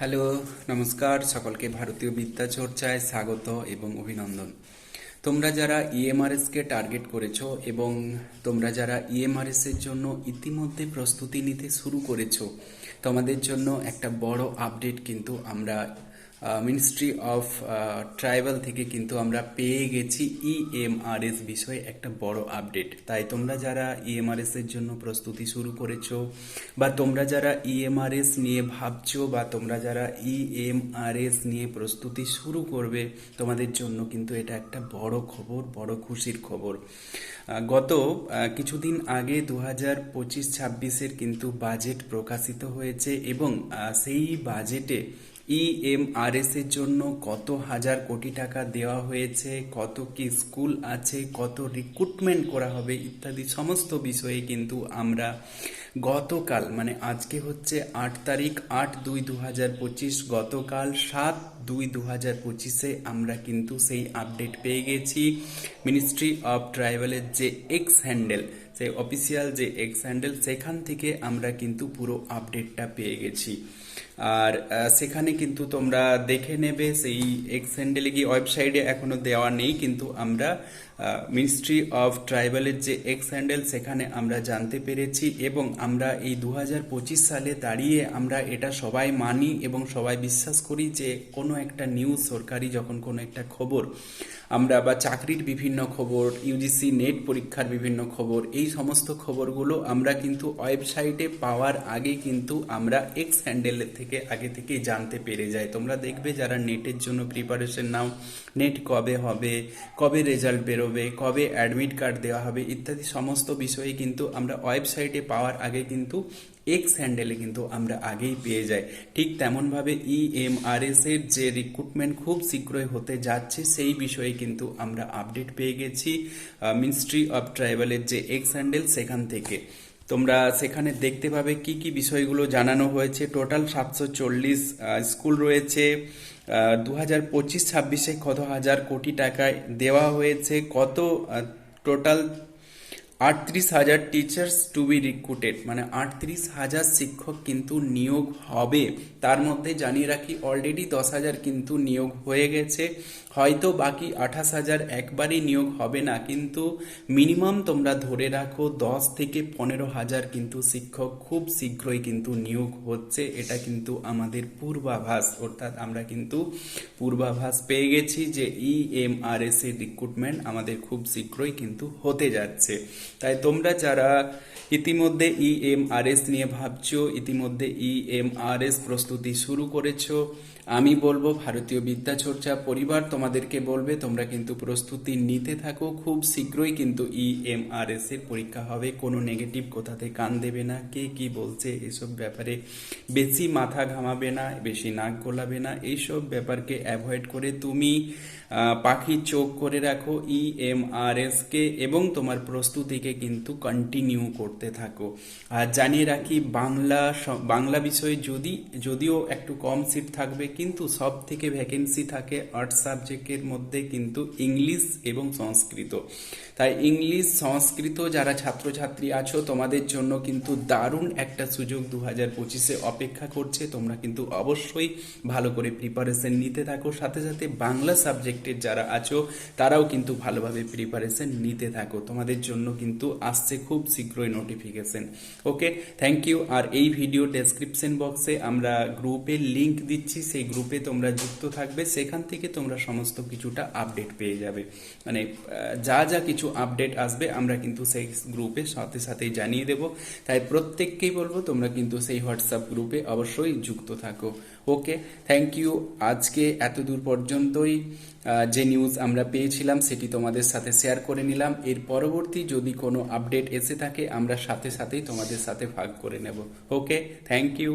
Hello, নমস্কার, সকলকে ভারতীয় বিদ্যা চর্চায় স্বাগত এবং অভিনন্দন। তোমরা যারা ইএমআরএস কে টার্গেট করেছ এবং তোমরা যারা ইএমআরএস এর জন্য ইতিমধ্যে প্রস্তুতি নিতে শুরু করেছ, তোমাদের জন্য একটা বড় আপডেট কিন্তু আমরা মিনিস্ট্রি অফ ট্রাইবাল থেকে কিন্তু আমরা পেয়ে গেছি ইএমআরএস বিষয়ে একটা বড় আপডেট তাই তোমরা যারা ইএমআরএস এর জন্য প্রস্তুতি শুরু করেছ, বা তোমরা যারা ইএমআরএস নিয়ে ভাবছ, বা তোমরা যারা ইএমআরএস নিয়ে প্রস্তুতি শুরু করবে, তোমাদের জন্য কিন্তু এটা একটা বড় খবর, বড় খুশির খবর। গত কিছুদিন আগে দু হাজার পঁচিশ ছাব্বিশের কিন্তু বাজেট প্রকাশিত হয়েছে এবং সেই বাজেটে ইএমআরএস এর জন্য কত হাজার কোটি টাকা দেওয়া হয়েছে, কত কি স্কুল আছে, কত রিক্রুটমেন্ট করা হবে ইত্যাদি সমস্ত বিষয়ে কিন্তু আমরা গতকাল মানে আজকে হচ্ছে আট তারিখ, আট দুই দু হাজার পঁচিশ, গতকাল সাত দুই দু হাজার পঁচিশে আমরা কিন্তু সেই আপডেট পেয়ে গেছি। মিনিস্ট্রি অফ ট্রাইবালের যে এক্স হ্যান্ডেল সেই অফিসিয়াল যে এক্স হ্যান্ডেল সেখান থেকে আমরা কিন্তু পুরো আপডেটটা পেয়ে গেছি। আর সেখানে কিন্তু তোমরা দেখে নেবে, সেই এক্স হ্যান্ডেলে গিয়ে ওয়েবসাইটে এখনও দেওয়া নেই, কিন্তু আমরা মিনিস্ট্রি অফ ট্রাইবালের যে এক্স হ্যান্ডেল সেখানে আমরা জানতে পেরেছি এবং আমরা এই দু হাজার পঁচিশ সালে দাঁড়িয়ে আমরা এটা সবাই মানি এবং সবাই বিশ্বাস করি যে কোনো একটা নিউজ সরকারি যখন কোনো একটা খবর, আমরা বা চাকরির বিভিন্ন খবর ইউজিসি নেট পরীক্ষার বিভিন্ন খবর, এই সমস্ত খবরগুলো আমরা কিন্তু ওয়েবসাইটে পাওয়ার আগে কিন্তু আমরা এক্স হ্যান্ডেলের থেকে আগে থেকেই জানতে পেরে যাই। তোমরা দেখবে যারা নেটের জন্য প্রিপারেশন নাও নেট কবে হবে, কবে রেজাল্ট বেরোবে, কবে অ্যাডমিট কার্ড দেওয়া হবে, ইত্যাদি সমস্ত বিষয়ে কিন্তু আমরা ওয়েবসাইটে পাওয়ার আগে কিন্তু এক্স হ্যান্ডেলে কিন্তু আমরা আগেই পেয়ে যাই। ঠিক তেমনভাবে ইএমআরএস এর যে রিক্রুটমেন্ট খুব শীঘ্রই হতে যাচ্ছে, সেই বিষয়ে কিন্তু আমরা আপডেট পেয়ে গেছি মিনিস্ট্রি অফ ট্রাইবালের যে এক্স হ্যান্ডেল সেখান থেকে। তোমরা সেখানে দেখতে পাবে কি কি বিষয়গুলো জানানো হয়েছে। টোটাল সাতশো চল্লিশ স্কুল রয়েছে দু হাজার পঁচিশ ছাব্বিশে কত হাজার কোটি টাকায় দেওয়া হয়েছে? কত টোটাল আটত্রিশ হাজার টিচার্স টু বি রিক্রুটেড মানে আটত্রিশ হাজার শিক্ষক কিন্তু নিয়োগ হবে। তার মধ্যে জানিয়ে রাখি অলরেডি দশ হাজার কিন্তু নিয়োগ হয়ে গেছে। হয়তো বাকি আঠাশ হাজার একবারই নিয়োগ হবে না, কিন্তু মিনিমাম তোমরা ধরে রাখো, দশ থেকে পনেরো হাজার কিন্তু শিক্ষক খুব শীঘ্রই কিন্তু নিয়োগ হচ্ছে। এটা কিন্তু আমাদের পূর্বাভাস, অর্থাৎ আমরা কিন্তু পূর্বাভাস পেয়ে গেছি যে ইএমআরএস এর রিক্রুটমেন্ট আমাদের খুব শীঘ্রই কিন্তু হতে যাচ্ছে। তাই তোমরা যারা ইতিমধ্যে ইএমআরএস নিয়ে ভাবছ, ইতিমধ্যে ইএমআরএস প্রস্তুতি শুরু করেছ, আমি বলব ভারতীয় বিদ্যাচর্চা পরিবার তোমাদেরকে বলবে, তোমরা কিন্তু প্রস্তুতি নিতে থাকো। খুব শীঘ্রই কিন্তু ইএমআরএস এর পরীক্ষা হবে। কোনো নেগেটিভ কোথাতে কান দেবে না, কে কি বলছে এসব ব্যাপারে বেশি মাথা ঘামাবে না, বেশি নাক গোলাবে না। এইসব ব্যাপারকে অ্যাভয়েড করে তুমি পাখির চোখ করে রাখো ইএমআরএস কে এবং তোমার প্রস্তুতিকে কিন্তু কন্টিনিউ করতে থাকো। আর জানিয়ে রাখি, বাংলা বাংলা বিষয়ে যদি, যদিও একটু কম সিট থাকবে, কিন্তু সব থেকে ভ্যাকেন্সি থাকে আর্ট সাবজেক্টের মধ্যে কিন্তু ইংলিশ এবং সংস্কৃত। তাই ইংলিশ সংস্কৃত যারা ছাত্রছাত্রী আছো, তোমাদের জন্য কিন্তু দারুণ একটা সুযোগ দু হাজার পঁচিশে অপেক্ষা করছে। তোমরা কিন্তু অবশ্যই ভালো করে প্রিপারেশন নিতে থাকো। সাথে সাথে বাংলা সাবজেক্টের যারা আছো, তারাও কিন্তু ভালোভাবে প্রিপারেশন নিতে থাকো। তোমাদের জন্য কিন্তু আসছে খুব শীঘ্রই নোটিফিকেশন ওকে থ্যাংক ইউ আর এই ভিডিও ডেসক্রিপশন বক্সে আমরা গ্রুপের লিংক দিচ্ছি, সেই গ্রুপে তোমরা যুক্ত থাকবে, সেখান থেকে তোমরা সমস্ত কিছুটা আপডেট পেয়ে যাবে। মানে যা যা কিছু আপডেট আসবে আমরা কিন্তু সেই গ্রুপে সাথে সাথেই জানিয়ে দেব। তাই প্রত্যেককেই বলব, তোমরা কিন্তু সেই হোয়াটসঅ্যাপ গ্রুপে অবশ্যই যুক্ত থাকো। ওকে থ্যাংক ইউ আজকে এত দূর পর্যন্তই যে নিউজ আমরা পেয়েছিলাম, সেটি তোমাদের সাথে শেয়ার করে নিলাম। এর পরবর্তী যদি কোনো আপডেট এসে থাকে, আমরা সাথে সাথেই তোমাদের সাথে ভাগ করে নেব। ওকে থ্যাংক ইউ